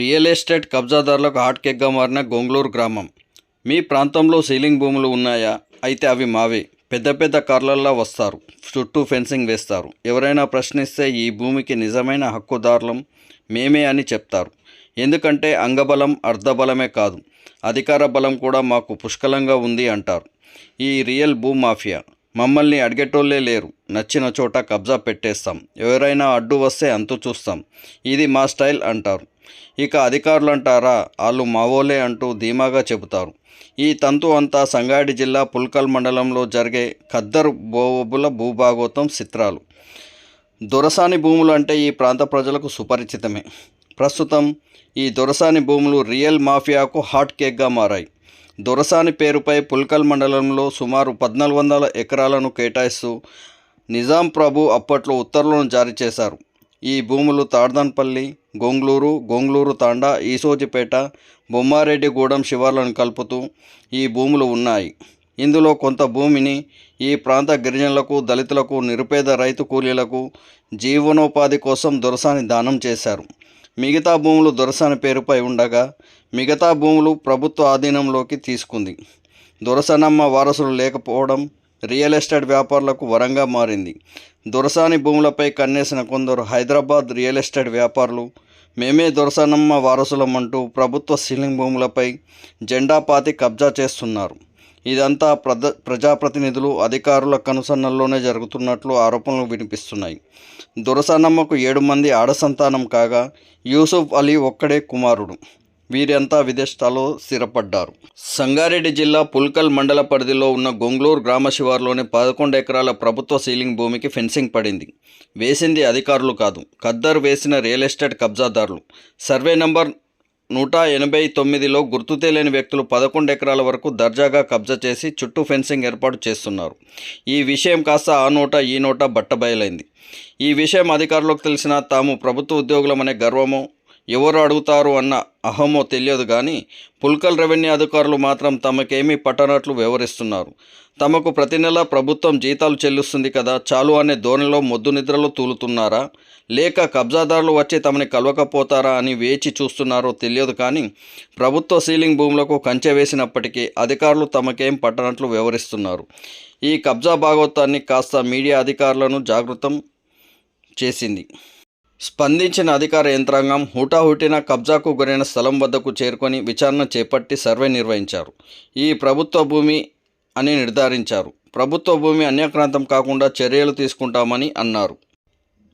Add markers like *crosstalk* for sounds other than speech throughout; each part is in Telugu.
రియల్ ఎస్టేట్ కబ్జాదారులకు హాట్ కేక్గా మారిన గొంగళూరు గ్రామం. మీ ప్రాంతంలో సీలింగ్ భూములు ఉన్నాయా? అయితే అవి మావే. పెద్ద పెద్ద కార్లల్లో వస్తారు. చుట్టూ ఫెన్సింగ్ వేస్తారు. ఎవరైనా ప్రశ్నిస్తే ఈ భూమికి నిజమైన హక్కుదారులం మేమే అని చెప్తారు. ఎందుకంటే అంగబలం అర్ధబలమే కాదు. అధికార బలం కూడా మాకు పుష్కలంగా ఉంది అంటారు. ఈ రియల్ భూ మాఫియా. మమ్మల్ని అడిగేటోళ్ళే లేరు. నచ్చిన చోట కబ్జా పెట్టేస్తాం. ఎవరైనా అడ్డు వస్తే అంతు చూస్తాం. ఇది మా స్టైల్ అంటారు. ఇక అధికారులు అంటారా వాళ్ళు మావోలే అంటూ ధీమాగా చెబుతారు. ఈ తంతు అంతా సంగారెడ్డి జిల్లా పుల్కల్ మండలంలో జరిగే ఖద్దరు బోబుల భూభాగోతం చిత్రాలు. దొరసాని భూములు అంటే ఈ ప్రాంత ప్రజలకు సుపరిచితమే. ప్రస్తుతం ఈ దొరసాని భూములు రియల్ మాఫియాకు హాట్ కేక్గా మారాయి. దొరసాని పేరుపై పుల్కల్ మండలంలో సుమారు పద్నాలుగు వందల ఎకరాలను కేటాయిస్తూ నిజాం ప్రభు అప్పట్లో ఉత్తర్వులను జారీ చేశారు. ఈ భూములు తాడ్దాన్పల్లి గొంగ్లూరు గోంగ్లూరు తాండా ఈసోజిపేట బొమ్మారెడ్డిగూడెం శివార్లను కలుపుతూ ఈ భూములు ఉన్నాయి. ఇందులో కొంత భూమిని ఈ ప్రాంత గిరిజనులకు దళితులకు నిరుపేద రైతు కూలీలకు జీవనోపాధి కోసం దొరసాని దానం చేశారు. మిగతా భూములు దొరసాని పేరుపై ఉండగా మిగతా భూములు ప్రభుత్వ ఆధీనంలోకి తీసుకుంది. దొరసనమ్మ వారసులు లేకపోవడం రియల్ ఎస్టేట్ వ్యాపారులకు వరంగా మారింది. దొరసాని భూములపై కన్నేసిన కొందరు హైదరాబాద్ రియల్ ఎస్టేట్ వ్యాపారులు మేమే దొరసనమ్మ వారసులం అంటూ ప్రభుత్వ సీలింగ్ భూములపై జెండా పాతి కబ్జా చేస్తున్నారు. ఇదంతా ప్రజ ప్రజాప్రతినిధులు అధికారుల కనుసన్నల్లోనే జరుగుతున్నట్లు ఆరోపణలు వినిపిస్తున్నాయి. దొరసనమ్మకు ఏడు మంది ఆడ సంతానం కాగా యూసుఫ్ అలీ ఒక్కడే కుమారుడు. వీరంతా విదేశాల్లో స్థిరపడ్డారు. సంగారెడ్డి జిల్లా పుల్కల్ మండల పరిధిలో ఉన్న గొంగ్లూరు గ్రామ శివారులోని పదకొండు ఎకరాల ప్రభుత్వ సీలింగ్ భూమికి ఫెన్సింగ్ పడింది. వేసింది అధికారులు కాదు ఖద్దరు వేసిన రియల్ ఎస్టేట్ కబ్జాదారులు. సర్వే నంబర్ నూట ఎనభై తొమ్మిదిలో గుర్తు తెలియని వ్యక్తులు పదకొండు ఎకరాల వరకు దర్జాగా కబ్జా చేసి చుట్టూ ఫెన్సింగ్ ఏర్పాటు చేస్తున్నారు. ఈ విషయం కాస్త ఆ నోట ఈ నోట బట్టబయలైంది ఈ విషయం అధికారులకు తెలిసినా తాము ప్రభుత్వ ఉద్యోగులమనే గర్వము ఎవరు అడుగుతారు అన్న అహమో తెలియదు కానీ పుల్కల్ రెవెన్యూ అధికారులు మాత్రం తమకేమీ పట్టనట్లు వివరిస్తున్నారు. తమకు ప్రతి నెల ప్రభుత్వం జీతాలు చెల్లిస్తుంది కదా చాలు అనే ధోరణిలో మొద్దు నిద్రలో తూలుతున్నారా? లేక కబ్జాదారులు వచ్చి తమని కలవకపోతారా అని వేచి చూస్తున్నారో తెలియదు కానీ ప్రభుత్వ సీలింగ్ భూములకు కంచె వేసినప్పటికీ అధికారులు తమకేం పట్టనట్లు వివరిస్తున్నారు. ఈ కబ్జా భాగవతాన్ని కాస్త మీడియా అధికారులను జాగృతం చేసింది. స్పందించిన అధికార యంత్రాంగం హుటాహుటిన కబ్జాకు గురైన స్థలం వద్దకు చేరుకొని విచారణ చేపట్టి సర్వే నిర్వహించారు. ఈ ప్రభుత్వ భూమి అని నిర్ధారించారు. ప్రభుత్వ భూమి అన్యక్రాంతం కాకుండా చర్యలు తీసుకుంటామని అన్నారు.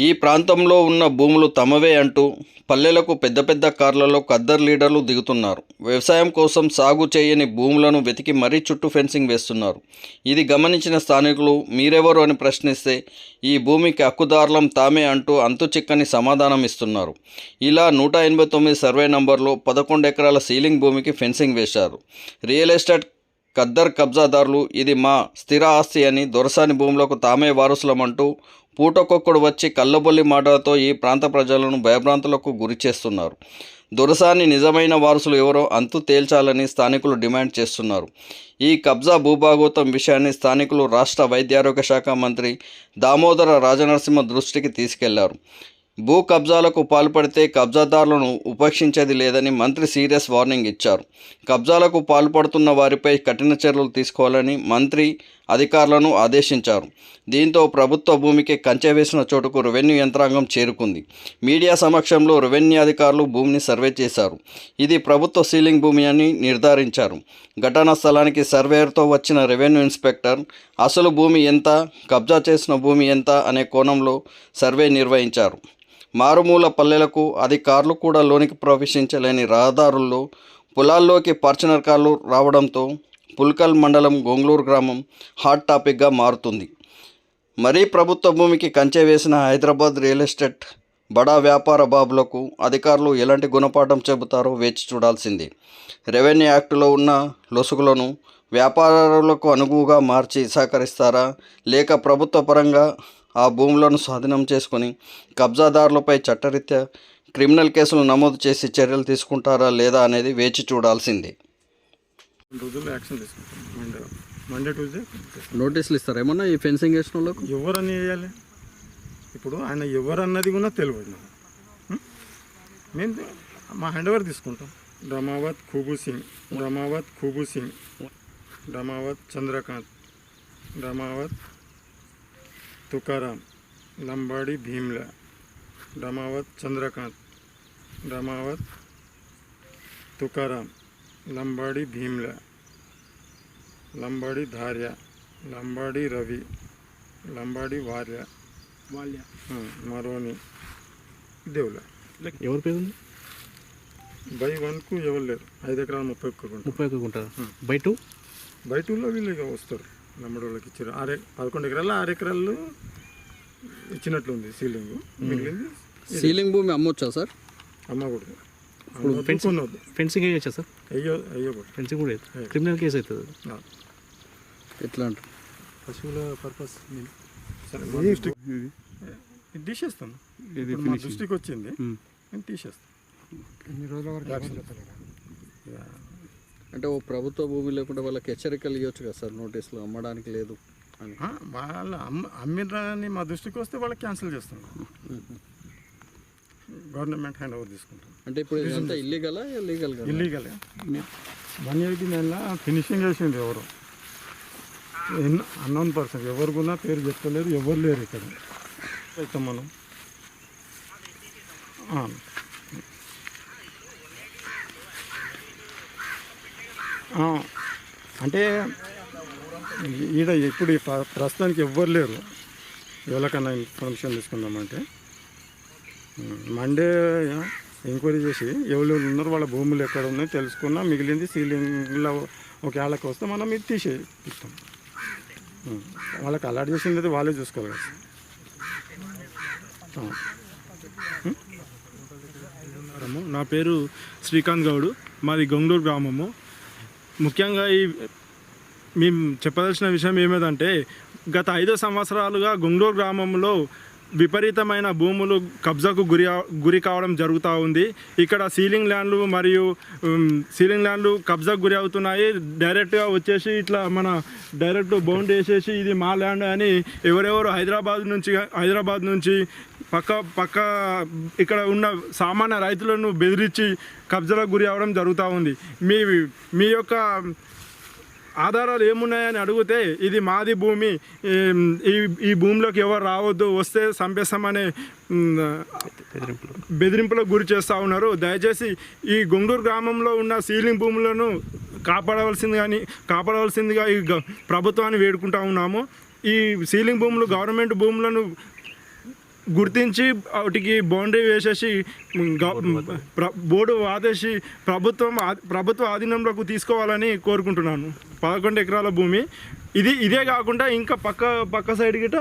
ఈ ప్రాంతంలో ఉన్న భూములు తమవే అంటూ పల్లెలకు పెద్ద పెద్ద కార్లలో ఖద్దర్ లీడర్లు దిగుతున్నారు. వ్యవసాయం కోసం సాగు చేయని భూములను వెతికి మరీ చుట్టూ ఫెన్సింగ్ వేస్తున్నారు. ఇది గమనించిన స్థానికులు మీరెవరు అని ప్రశ్నిస్తే ఈ భూమికి హక్కుదారులం తామే అంటూ అంతు చిక్కని సమాధానం ఇస్తున్నారు. ఇలా నూట ఎనభై తొమ్మిది సర్వే నంబర్లో పదకొండు ఎకరాల సీలింగ్ భూమికి ఫెన్సింగ్ వేశారు. రియల్ ఎస్టేట్ ఖద్దర్ కబ్జాదారులు ఇది మా స్థిర ఆస్తి అని దొరసాని భూములకు తామే వారసులమంటూ పూటకొక్కడు వచ్చి కళ్ళబొల్లి మాటలతో ఈ ప్రాంత ప్రజలను భయభ్రాంతులకు గురి చేస్తున్నారు. దొరసాని నిజమైన వారసులు ఎవరో అంతు తేల్చాలని స్థానికులు డిమాండ్ చేస్తున్నారు. ఈ కబ్జా భూభాగోతం విషయాన్ని స్థానికులు రాష్ట్ర వైద్యారోగ్య శాఖ మంత్రి దామోదర రాజనరసింహ దృష్టికి తీసుకెళ్ళారు. భూ కబ్జాలకు పాల్పడితే కబ్జాదారులను ఉపేక్షించేది లేదని మంత్రి సీరియస్ వార్నింగ్ ఇచ్చారు. కబ్జాలకు పాల్పడుతున్న వారిపై కఠిన చర్యలు తీసుకోవాలని మంత్రి అధికారులను ఆదేశించారు. దీంతో ప్రభుత్వ భూమికి కంచె వేసిన చోటుకు రెవెన్యూ యంత్రాంగం చేరుకుంది. మీడియా సమక్షంలో రెవెన్యూ అధికారులు భూమిని సర్వే చేశారు. ఇది ప్రభుత్వ సీలింగ్ భూమి అని నిర్ధారించారు. ఘటనా స్థలానికి సర్వేయర్తో వచ్చిన రెవెన్యూ ఇన్స్పెక్టర్ అసలు భూమి ఎంత? కబ్జా చేసిన భూమి ఎంత? అనే కోణంలో సర్వే నిర్వహించారు. మారుమూల పల్లెలకు అధికారులు కూడా లోనికి ప్రవేశించలేని రహదారుల్లో పొలాల్లోకి ఫార్చునర్ కార్లు రావడంతో పుల్కల్ మండలం గొంగళూరు గ్రామం హాట్ టాపిక్గా మారుతుంది. మరీ ప్రభుత్వ భూమికి కంచె వేసిన హైదరాబాద్ రియల్ ఎస్టేట్ బడా వ్యాపార బాబులకు అధికారులు ఎలాంటి గుణపాఠం చెబుతారో వేచి చూడాల్సింది. రెవెన్యూ యాక్టులో ఉన్న లొసుగులను వ్యాపారులకు అనుగుగా మార్చి సహకరిస్తారా? లేక ప్రభుత్వ పరంగా ఆ భూములను స్వాధీనం చేసుకొని కబ్జాదారులపై చట్టరీత్యా క్రిమినల్ కేసులు నమోదు చేసి చర్యలు తీసుకుంటారా లేదా అనేది వేచి చూడాల్సిందే. రెండు రోజుల్లో యాక్షన్ తీసుకుంటాం. మండే మండే ట్యూస్డే నోటీసులు ఇస్తారు? ఏమన్నా ఈ ఫెన్సింగ్ వేసిన వాళ్ళకు ఎవరని వేయాలి? ఇప్పుడు ఆయన ఎవరన్నది కూడా తెలియదు? మేము మా హ్యాండ్ ఓవర్ తీసుకుంటాం. రమావత్ ఖూబు సింగ్. రమావత్ ఖూబు సింగ్. రమావత్ చంద్రకాంత్. రమావత్ తుకారాం లంబాడి భీమ్ల రమావత్ చంద్రకాంత్ రమావత్ తుకారాం లంబాడి భీమ్ల లంబాడి ధార్య లంబాడి రవి లంబాడి వార్య వాళ్ళ ఆ, మరోని దేవుల ఎవరి పేరు ఉంది బై వన్కు ఎవరు లేరు ఐదు ఎకరాలు ముప్పై ఒక్క గుంట ముప్పై ఒక్క ఉంటారు బై టూ బయట ఊళ్ళో వీళ్ళు ఇక వస్తారు నమ్మడి వాళ్ళకి ఇచ్చారు. ఆరే పదకొండు ఎకరాలు ఆరు ఎకరాలు ఇచ్చినట్లుంది సీలింగ్. మిగిలింది సీలింగ్ భూమి అమ్మొచ్చా సార్? అమ్మకూడదు. ఇప్పుడు ఫెన్స్ కొనవద్దు ఫెన్సింగ్ వేయచ్చా సార్? అయ్యో అయ్యకూడదు. ఫెన్సింగ్ కూడా అవుతుంది క్రిమినల్ కేసు అవుతుంది. ఎట్లా అంటారు? పశువుల పర్పస్ ఇది. తీసేస్తాను. ఇప్పుడు మా దృష్టికి వచ్చింది. నేను తీసేస్తాను. యాక్షన్. యా. అంటే ఓ ప్రభుత్వ భూమి లేకుండా వాళ్ళకి హెచ్చరికలు ఇవ్వచ్చు కదా సార్ నోటీసులు అమ్మడానికి లేదు అని. వాళ్ళ అమ్మ అమ్మిరని మా దృష్టికి వస్తే వాళ్ళకి క్యాన్సిల్ చేస్తాం గవర్నమెంట్ హ్యాండ్ ఓవర్ తీసుకుంటాం అంటే ఇప్పుడు ఇదంతా ఇల్లీగలా లీగల్ ఇల్లీగల్ వన్ ఎయిటీ నైన్లో ఫినిషింగ్ చేసింది ఎవరు? Unknown person. ఎవరు కూడా పేరు చెప్తలేరు ఎవరు లేరు ఇక్కడ. *laughs* అయితే మనం ఆ. ఆ, అంటే ఈడ ఇప్పుడు ఈ ప్రస్తుతానికి ఎవ్వరు లేరు. ఎవరికన్నా ఇన్ఫర్మేషన్ తీసుకుందామంటే. మండే ఎంక్వైరీ చేసి ఎవరెవరు ఉన్నారు వాళ్ళ భూములు ఎక్కడ ఉన్నాయో తెలుసుకున్నా మిగిలింది సీలింగ్లో ఒకేళ్ళకి వస్తే మనం ఇది తీసే ఇస్తాం వాళ్ళకి అలాట్ చేసింది అయితే వాళ్ళే చూసుకోవాలి. కదా నా పేరు శ్రీకాంత్ గౌడు. మాది గొంగళూరు గ్రామము. ముఖ్యంగా ఈ మేము చెప్పదలసిన విషయం ఏమిటంటే గత ఐదు సంవత్సరాలుగా గుండూరు గ్రామంలో విపరీతమైన భూములు కబ్జాకు గురి గురి కావడం జరుగుతూ ఉంది. ఇక్కడ సీలింగ్ ల్యాండ్లు మరియు సీలింగ్ ల్యాండ్లు కబ్జాకు గురి అవుతున్నాయి. డైరెక్ట్గా వచ్చేసి ఇట్లా మన డైరెక్ట్ బౌండ్ వేసేసి ఇది మా ల్యాండ్ అని ఎవరెవరు హైదరాబాద్ నుంచి హైదరాబాద్ నుంచి పక్క పక్క ఇక్కడ ఉన్న సామాన్య రైతులను బెదిరించి కబ్జాలకు గురి అవ్వడం జరుగుతూ ఉంది. మీ మీ యొక్క ఆధారాలు ఏమున్నాయని అడిగితే ఇది మాది భూమి. ఈ ఈ భూమిలోకి ఎవరు రావద్దు వస్తే చంపేస్తామనే బెదిరింపులకు గురి చేస్తూ ఉన్నారు. దయచేసి ఈ గొంగూరు గ్రామంలో ఉన్న సీలింగ్ భూములను కాపాడవలసింది కానీ కాపాడవలసిందిగా ఈ గ- ప్రభుత్వాన్ని వేడుకుంటా ఉన్నాము. ఈ సీలింగ్ భూములు గవర్నమెంట్ భూములను గుర్తించి వాటికి బౌండరీ వేసేసి బోర్డు ఆదేశి ప్రభుత్వం ప్రభుత్వ ఆధీనంలోకి తీసుకోవాలని కోరుకుంటున్నాను. పదకొండు ఎకరాల భూమి. ఇది ఇదే కాకుండా ఇంకా పక్క పక్క సైడ్ గిట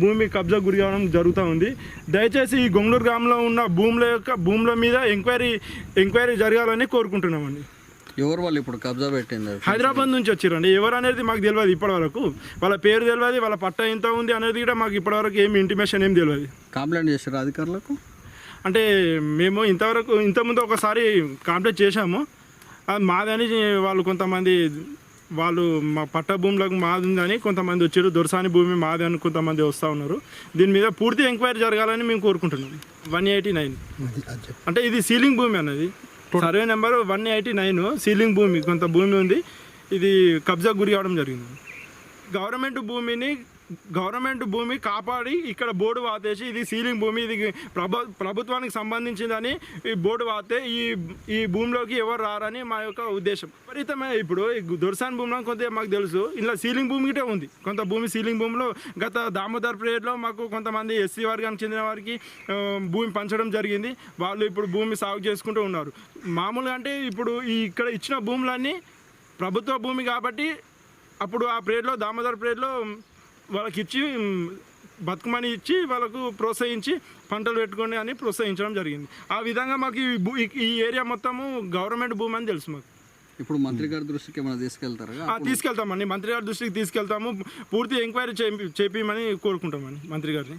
భూమి కబ్జా గురి కావడం జరుగుతూ ఉంది. దయచేసి ఈ గొంగళూరు గ్రామంలో ఉన్న భూముల యొక్క భూముల మీద ఎంక్వైరీ ఎంక్వైరీ జరగాలని కోరుకుంటున్నామండి. ఎవరు వాళ్ళు ఇప్పుడు కబ్జా పెట్టింది? హైదరాబాద్ నుంచి వచ్చిరండి. ఎవరు అనేది మాకు తెలియదు ఇప్పటివరకు వాళ్ళ పేరు తెలియదు వాళ్ళ పట్ట ఎంత ఉంది అనేది కూడా మాకు ఇప్పటివరకు ఏమి ఇంటిమేషన్ ఏం తెలియదు. కంప్లైంట్ చేశారు అధికారులకు? అంటే మేము ఇంతవరకు ఇంతకుముందు ఒకసారి కాంప్లీట్ చేశాము. అది మాదని వాళ్ళు కొంతమంది వాళ్ళు మా పట్ట భూములకు మాది ఉందని కొంతమంది వచ్చారు. దొరసాని భూమి మాది అని కొంతమంది వస్తూ ఉన్నారు. దీని మీద పూర్తి ఎంక్వైరీ జరగాలని మేము కోరుకుంటున్నాం. One eighty nine. అంటే ఇది సీలింగ్ భూమి అన్నది. Survey number one eighty nine ceiling భూమి కొంత భూమి ఉంది. ఇది కబ్జా గురి కావడం జరిగింది. గవర్నమెంట్ భూమిని గవర్నమెంట్ భూమి కాపాడి ఇక్కడ బోర్డు వాతేసి ఇది సీలింగ్ భూమి ఇది ప్రభు ప్రభుత్వానికి సంబంధించిందని ఈ బోర్డు వాతే ఈ ఈ భూమిలోకి ఎవరు రారని మా యొక్క ఉద్దేశం. విపరీతమైన ఇప్పుడు ఈ దొరసాన్ భూమిలో కొంత మాకు తెలుసు. ఇలా సీలింగ్ భూమి గిటే ఉంది. కొంత భూమి సీలింగ్ భూమిలో గత దామోదర్ పీరియడ్లో మాకు కొంతమంది ఎస్సీ వర్గానికి చెందిన వారికి భూమి పంచడం జరిగింది. వాళ్ళు ఇప్పుడు భూమి సాగు చేసుకుంటూ ఉన్నారు. మామూలుగా అంటే ఇప్పుడు ఈ ఇక్కడ ఇచ్చిన భూములన్నీ ప్రభుత్వ భూమి కాబట్టి అప్పుడు ఆ పీరియడ్లో దామోదర్ పీరియడ్లో వాళ్ళకి ఇచ్చి బతుకమని ఇచ్చి వాళ్ళకు ప్రోత్సహించి పంటలు పెట్టుకోండి అని ప్రోత్సహించడం జరిగింది. ఆ విధంగా మాకు ఈ ఏరియా మొత్తము గవర్నమెంట్ భూమి అని తెలుసు మాకు. ఇప్పుడు మంత్రి గారి దృష్టికి ఏమైనా తీసుకెళ్తారా? తీసుకెళ్తామండి. మంత్రి గారి దృష్టికి తీసుకెళ్తాము. పూర్తి ఎంక్వైరీ చేపి చేపించమని కోరుకుంటామని మంత్రి గారిని.